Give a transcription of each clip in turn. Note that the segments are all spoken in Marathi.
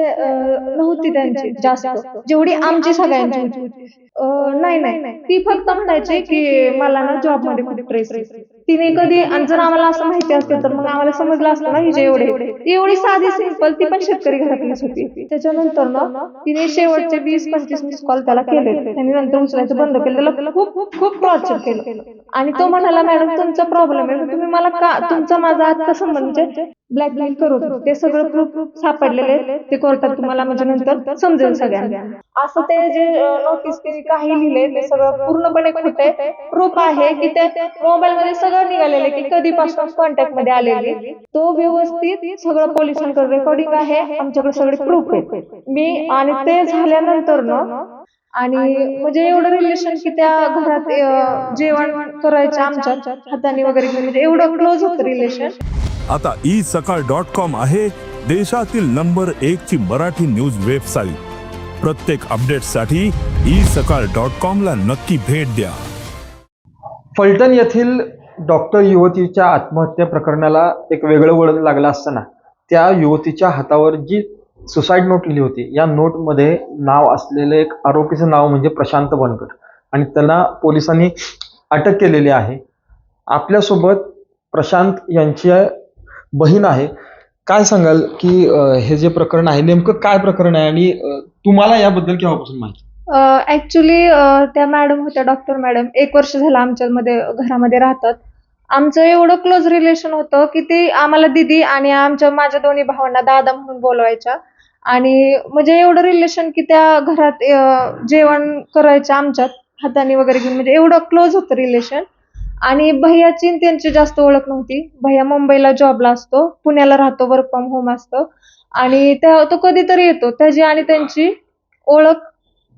नव्हती त्यांची जास्त. जेवढी आमची सगळ्यांची होती. नाही नाही. ती फक्त म्हणायची की मला ना जॉबमध्ये खूप तिने कधी आणि जर आम्हाला असं माहिती असतं तर मग आम्हाला समजलं असतं ना हिचे एवढे ती एवढी साधी सिंपल ती पण शेतकरी घरातलीच होती. त्याच्यानंतर ना तिने शेवटचे वीस पंचवीस मिस कॉल त्याला केले त्यांनी नंतर उचलायचं बंद केलं. त्याला खूप खूप टॉर्चर केलं. आणि तो म्हणाला मॅडम तुमचा प्रॉब्लेम आहे. तुम्ही मला का तुमचा माझा आता संबंध म्हणजे ब्लॅकमेल करत ते सगळं प्रूफ सापडलेले ते कोर्टात तुम्हाला म्हणजे नंतर समजेल सगळ्यांना. असं ते जे नोटीस काही लिहिले ते सगळं पूर्णपणे कुठे प्रूफ आहे की ते मोबाईल मध्ये सगळं निघालेलं आहे की कधीपासून कॉन्टॅक्टमध्ये आलेले तो व्यवस्थित सगळं पोलिसांकडे रेकॉर्डिंग आहे आमच्याकडे सगळे प्रूफ आहे मी आणि ते झाल्यानंतर ना आणि म्हणजे एवढं रिलेशन की त्या घरात जेवण करायचं आमच्या हाताने वगैरे म्हणजे एवढं क्लोज होतं रिलेशन आता ई सकाळ डॉट कॉम आहे देशातील नंबर एक ची मराठी न्यूज वेबसाईट. प्रत्येक अपडेटसाठी ई सकाळ डॉट कॉम ला नक्की भेट द्या. फलटण येथील डॉक्टर युवतीच्या आत्महत्या प्रकरणाला एक वेगळं वळण लागलं असताना त्या युवतीच्या हातावर जी सुसाईड नोट लिहिली होती या नोटमध्ये नाव असलेलं एक आरोपीचं नाव म्हणजे प्रशांत बनकर आणि त्यांना पोलिसांनी अटक केलेली आहे. आपल्यासोबत प्रशांत यांच्या बहीण आहे. काय सांगाल की अं, हे जे प्रकरण आहे नेमकं काय प्रकरण आहे आणि अं, तुम्हाला याबद्दल केव्हापासून माहिती? ऍक्च्युली त्या मॅडम होत्या डॉक्टर मॅडम एक वर्ष झालं आमच्यामध्ये घरामध्ये राहतात. आमचं एवढं क्लोज रिलेशन होतं की ते आम्हाला दिदी आणि आमच्या माझ्या दोन्ही भावांना दादा म्हणून बोलवायच्या. आणि म्हणजे एवढं रिलेशन की त्या घरात अं, जेवण करायचं आमच्यात हाताने वगैरे घेऊन. म्हणजे एवढं क्लोज होतं रिलेशन आणि भैयाची त्यांची जास्त ओळख नव्हती. भैया मुंबईला जॉबला असतो. पुण्याला राहतो वर्क फ्रॉम होम असतो. आणि त्या तो कधीतरी येतो. त्याची आणि त्यांची ओळख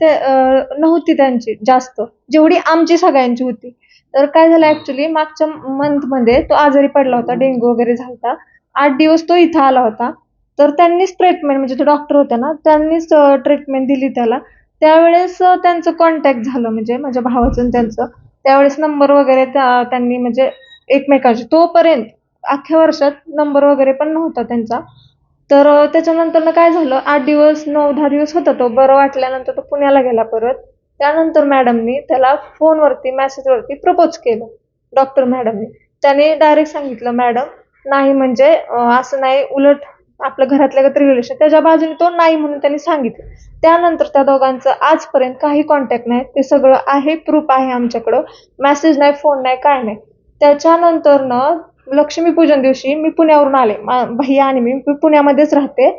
ते नव्हती त्यांची जास्त. जेवढी आमची सगळ्यांची होती. तर काय झालं ऍक्च्युली मागच्या मंथमध्ये तो आजारी पडला होता डेंग्यू वगैरे झाला आठ दिवस तो इथं आला होता. तर त्यांनीच ट्रीटमेंट म्हणजे ते डॉक्टर होता ना त्यांनीच ट्रीटमेंट दिली त्याला. त्यावेळेस त्यांचं कॉन्टॅक्ट झालं म्हणजे माझ्या भावाचं त्यांचं. त्यावेळेस नंबर वगैरे त्या- त्यांनी म्हणजे एकमेकांचे तोपर्यंत अख्ख्या वर्षात नंबर वगैरे पण नव्हता त्यांचा. तर अं, त्याच्यानंतर काय झालं आठ दिवस नऊ दहा दिवस होता तो. बरं वाटल्यानंतर तो पुण्याला गेला परत. त्यानंतर मॅडमनी त्याला फोनवरती मेसेजवरती प्रपोज केलं. डॉक्टर मॅडमनी त्याने डायरेक्ट सांगितलं मॅडम नाही म्हणजे असं नाही उलट आपल्या घरातल्या रिलेशन त्याच्या बाजूने तो नाही म्हणून त्यांनी सांगितलं. त्यानंतर त्या दोघांचं आजपर्यंत काही कॉन्टॅक्ट नाही. ते सगळं आहे प्रूफ आहे आमच्याकडं. मेसेज नाही फोन नाही काय नाही. त्याच्यानंतर ना लक्ष्मीपूजन दिवशी मी पुण्यावरून आले. भैया आणि मी मी पुण्यामध्येच राहते.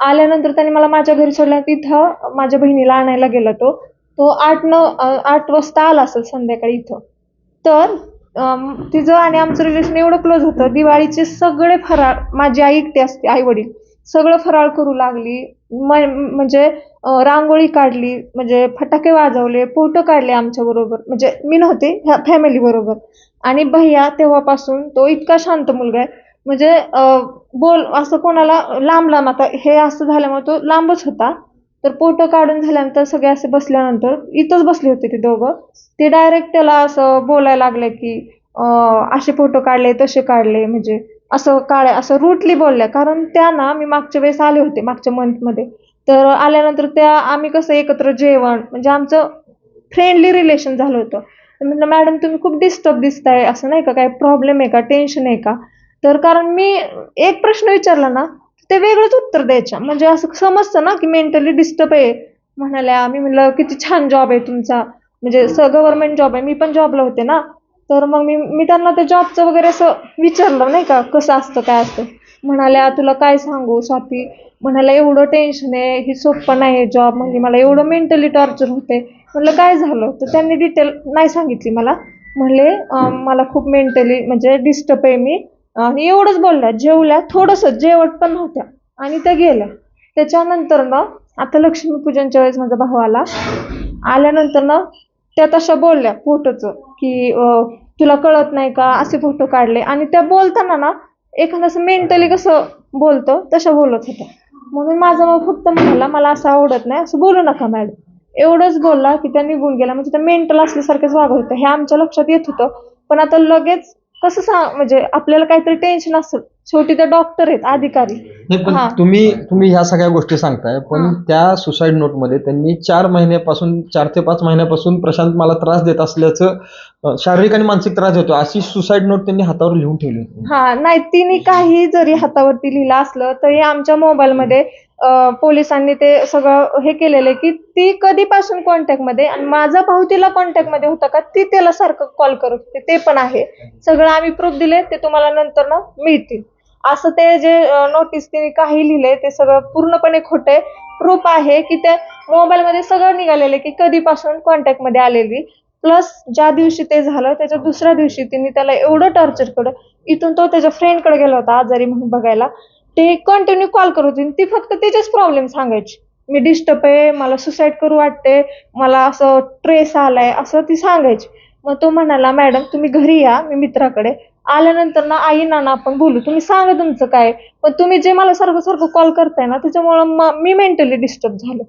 आल्यानंतर त्यांनी मला माझ्या घरी सोडलं. तिथं माझ्या बहिणीला आणायला गेला तो. तो आठ नऊ आठ वाजता आला असेल संध्याकाळी इथं. तर तिचं आणि आमचं रिलेशन एवढं क्लोज होतं दिवाळीचे सगळे फराळ माझी आई एकटी असते आई वडील सगळं फराळ करू लागली. म्हणजे रांगोळी काढली म्हणजे फटाके वाजवले फोटो काढले आमच्या बरोबर. म्हणजे मी नव्हते ह्या फॅमिली बरोबर. आणि भैया तेव्हापासून तो इतका शांत मुलगा आहे. म्हणजे बोल असं कोणाला लांब लांब आता हे असं झाल्यामुळे तो लांबच होता. तर फोटो काढून झाल्यानंतर सगळे असे बसल्यानंतर इथंच बसले होते ते दोघं. ते डायरेक्ट त्याला असं बोलायला लागले की असे फोटो काढले तसे काढले म्हणजे असं काळे असं रूटली बोलल्या कारण त्या ना मी मागच्या वेळेस आले होते मागच्या मंथमध्ये तर आल्यानंतर त्या आम्ही कसं एकत्र जेवण म्हणजे आमचं फ्रेंडली रिलेशन झालं होतं. म्हटलं मॅडम तुम्ही खूप डिस्टर्ब दिसताय असं नाही का? काय प्रॉब्लेम आहे का? टेन्शन आहे का? तर कारण मी एक प्रश्न विचारला ना ते वेगळंच उत्तर द्यायच्या. म्हणजे असं समजतं ना की मेंटली डिस्टर्ब आहे. म्हणाल्या मी म्हणलं किती छान जॉब आहे तुमचा. म्हणजे स गव्हर्नमेंट जॉब आहे. मी पण जॉबला होते ना. तर मग मी मी त्यांना ते जॉबचं वगैरे असं विचारलं नाही का कसं असतं काय असतं. म्हणाल्या तुला काय सांगू स्वाती? म्हणाल्या एवढं टेन्शन आहे. ही सोपं नाही आहे जॉब म्हणजे मला एवढं मेंटली टॉर्चर होते. म्हटलं काय झालं? तर त्यांनी डिटेल नाही सांगितली मला. म्हणले मला खूप मेंटली म्हणजे डिस्टर्ब आहे मी. आणि एवढंच बोलल्या जेवल्या थोडंसं जेवट पण नव्हत्या आणि त्या गेल्या. त्याच्यानंतर ना आता लक्ष्मीपूजनच्या वेळेस माझा भाऊ आला. आल्यानंतर ना त्या तशा बोलल्या फोटोचं की तुला कळत नाही का असे फोटो काढले. आणि त्या बोलताना ना एखादं असं मेंटली कसं बोलतो तशा बोलत होत्या. म्हणून माझा भाऊ फक्त म्हणाला मला असं आवडत नाही असं बोलू नका मॅडम. एवढंच बोलला की त्या निघून गेला म्हणजे त्या मेंटल असल्यासारखंच वागत होतं हे आमच्या लक्षात येत होतं. पण आता लगेच कसं सांग म्हणजे आपल्याला काहीतरी टेन्शन असेल शेवटी ते डॉक्टर आहेत अधिकारी नाही पण हा. तुम्ही तुम्ही ह्या सगळ्या गोष्टी सांगताय पण हा. त्या सुसाईड नोटमध्ये त्यांनी चार महिन्यापासून चार ते पाच महिन्यापासून प्रशांत मला त्रास देत असल्याचं अं, शारीरिक आणि मानसिक त्रास देतो अशी सुसाईड नोट त्यांनी हातावर लिहून ठेवली होती हा नाही तिने काही जरी हातावरती लिहिलं असलं तरी आमच्या मोबाईलमध्ये पोलिसांनी ते सगळं हे केलेलं की ती कधीपासून कॉन्टॅक्टमध्ये आणि माझा भाऊ तिला कॉन्टॅक्टमध्ये होता का ती त्याला सारखं कॉल करत होती. ते पण आहे. सगळं आम्ही प्रूफ दिले ते तुम्हाला नंतर ना मिळतील. असं ते जे नोटीस तिने काही लिहिले ते सगळं पूर्णपणे खोटे प्रूफ आहे की ते मोबाईलमध्ये सगळं निघालेलं की कधीपासून कॉन्टॅक्टमध्ये आलेली. प्लस ज्या दिवशी ते झालं त्याच्या दुसऱ्या दिवशी तिने त्याला एवढं टॉर्चर केलं. इथून तो त्याच्या फ्रेंडकडे गेला होता आजारी म्हणून बघायला. ते कंटिन्यू कॉल करत होती. ती फक्त त्याचेच प्रॉब्लेम सांगायची. मी डिस्टर्ब आहे मला सुसाईड करू वाटते मला असं ट्रेस आलाय असं ती सांगायची. मग तो म्हणाला मॅडम तुम्ही घरी या मी मित्राकडे. आल्यानंतर ना आई नाना आपण बोलू. तुम्ही सांगा तुमचं काय? पण तुम्ही जे मला सारखं सारखं कॉल करताय ना त्याच्यामुळं मी मेंटली डिस्टर्ब झालो.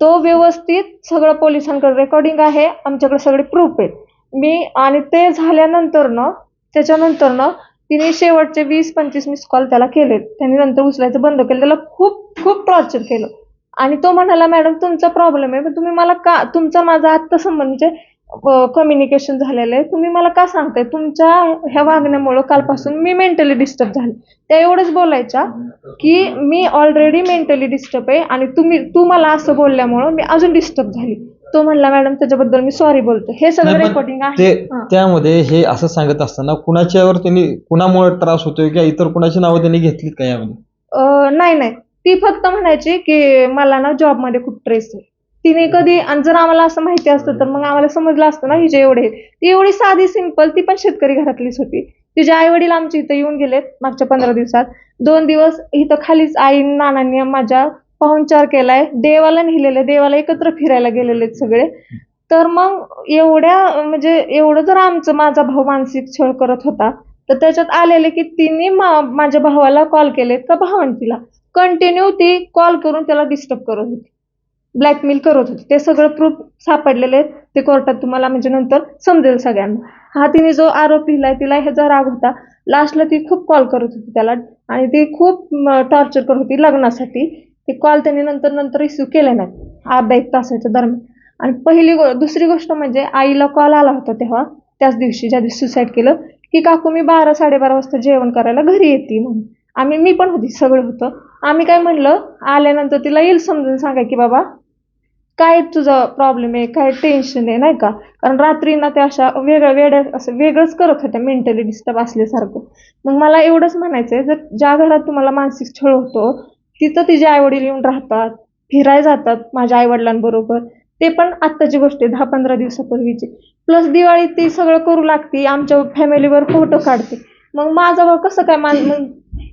तो व्यवस्थित सगळं पोलिसांकडे रेकॉर्डिंग आहे आमच्याकडे सगळे प्रूफ आहेत. मी आणि ते झाल्यानंतर ना त्याच्यानंतर ना तिने शेवटचे वीस पंचवीस मिस कॉल त्याला केले त्यांनी नंतर उचलायचं बंद केलं. त्याला खूप खूप टॉर्चर केलं. आणि तो म्हणाला मॅडम तुमचा प्रॉब्लेम आहे. पण तुम्ही मला का तुमचा माझा आत्ता संबंधीचे कम्युनिकेशन झालेलं आहे. तुम्ही मला का सांगताय? तुमच्या ह्या वागण्यामुळं कालपासून मी मेंटली डिस्टर्ब झाले. त्या एवढंच बोलायच्या की मी ऑलरेडी मेंटली डिस्टर्ब आहे आणि तुम्ही तू मला असं बोलल्यामुळं मी अजून डिस्टर्ब झाली. तो म्हणला मॅडम त्याच्याबद्दल मी सॉरी बोलतो. हे सगळं नाही, पण रेकॉर्डिंग आहे. ते हा. त्यामध्ये हे असं सांगत असताना कुणाच्यावर त्यांनी कुणामुळे त्रास होतोय किंवा इतर कुणाची नावं त्यांनी घेतलीत का यामध्ये? अं, नाही नाही. ती फक्त म्हणायची की मला ना जॉबमध्ये खूप ट्रेस आहे. तिने कधी आणि जर आम्हाला असं माहिती असतं तर मग आम्हाला समजलं असतं ना हिचे एवढे आहेत. ती एवढी साधी सिंपल ती पण शेतकरी घरातलीच होती. तिचे आई वडील आमच्या इथं येऊन गेलेत मागच्या पंधरा दिवसात. दोन दिवस इथं खालीच आई नानांनी माझ्या पाहुणचार केलाय देवाला नेलेले देवाला एकत्र फिरायला गेलेले आहेत सगळे. तर मग एवढ्या म्हणजे एवढं जर आमचं माझा भाऊ मानसिक छळ करत होता तर त्याच्यात आलेले की तिने मा- माझ्या भावाला कॉल केले का भावंतीला. कंटिन्यू ती कॉल करून त्याला डिस्टर्ब करत होती. ब्लॅकमेल करत होती. ते सगळं प्रूफ सापडलेले आहेत. ते कोर्टात तुम्हाला म्हणजे नंतर समजेल सगळ्यांना. हा तिने जो आरोप लिहिलाय तिला ह्याचा राग होता. लास्टला ती खूप कॉल करत होती त्याला. आणि ती खूप टॉर्चर करत होती लग्नासाठी. ते कॉल त्यांनी नंतर नंतर रिसिव्ह केले नाहीत. अर्धा एक तासाच्या दरम्यान. आणि पहिली गो दुसरी गोष्ट म्हणजे आईला कॉल आला होता तेव्हा त्याच दिवशी ज्या दिवशी सुसाईड केलं की काकू मी बारा साडेबारा वाजता जेवण करायला घरी येते म्हणून. आम्ही मी पण होती सगळं होतं. आम्ही काय म्हणलं आल्यानंतर तिला येईल समजून सांगा की बाबा काय तुझा प्रॉब्लेम आहे काय टेन्शन आहे नाही का? कारण रात्री ना त्या अशा वेगळ्या वेगळ्या असं वेगळंच करत होत्या मेंटली डिस्टर्ब असल्यासारखं. मग मला एवढंच म्हणायचं आहे जर ज्या घरात तुम्हाला मानसिक छळ होतो तिथं तिचे आई वडील येऊन राहतात फिरायला जातात माझ्या आईवडिलांबरोबर. ते पण आत्ताची गोष्ट आहे दहा पंधरा दिवसापूर्वीची. प्लस दिवाळीत ती सगळं करू लागते आमच्या फॅमिलीवर फोटो काढते. मग माझा भाऊ कसं काय मान मग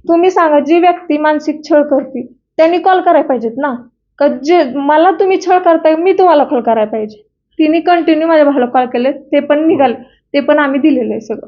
तुम्ही सांगा जी व्यक्ती मानसिक छळ करते त्यांनी कॉल करायला पाहिजेत ना? का जे मला तुम्ही छळ करताय मी तुम्हाला कॉल करायला पाहिजे. तिने कंटिन्यू माझ्या भावाला कॉल केले ते पण निघाले ते पण आम्ही दिलेलं आहे सगळं.